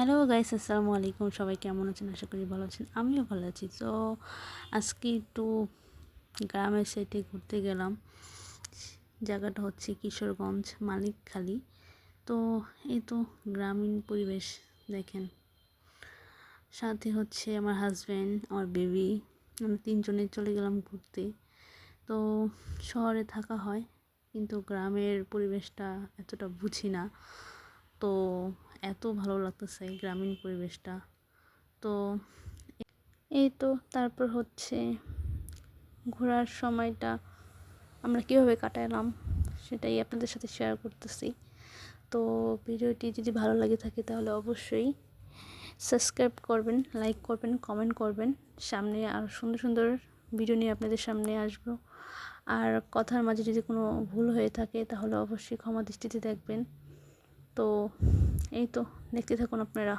Hello guys আসসালামু আলাইকুম সবাই কেমন আছেন? আশা করি ভালো আছেন। আমিও ভালো আছি। তো আজকে একটু গ্রামের সাইডে ঘুরতে গেলাম। জায়গাটা হচ্ছে কিশোরগঞ্জ মালিকখালি তো, এই তো গ্রামীণ পরিবেশ, দেখেন। সাথে হচ্ছে আমার হাজব্যান্ড আমার বেবি আমরা তিনজনে চলে গেলাম ঘুরতে। তো, শহরে থাকা হয়, কিন্তু গ্রামের পরিবেশটা এতটা বুঝি না। তো এত ভালো লাগতেছে গ্রামীণ পরিবেশটা। তো এই তো তারপর হচ্ছে ঘোরার সময়টা আমরা কীভাবে কাটালাম সেটাই আপনাদের সাথে শেয়ার করতেছি। তো ভিডিওটি যদি ভালো লাগে থাকে তাহলে অবশ্যই সাবস্ক্রাইব করবেন লাইক করবেন কমেন্ট করবেন। সামনে আরও সুন্দর সুন্দর ভিডিও নিয়ে আপনাদের সামনে আসব। আর কথার মাঝে যদি কোনো ভুল হয়ে থাকে তাহলে অবশ্যই ক্ষমা দৃষ্টিতে দেখবেন। তো এই তো দেখতে থাকুন আপনারা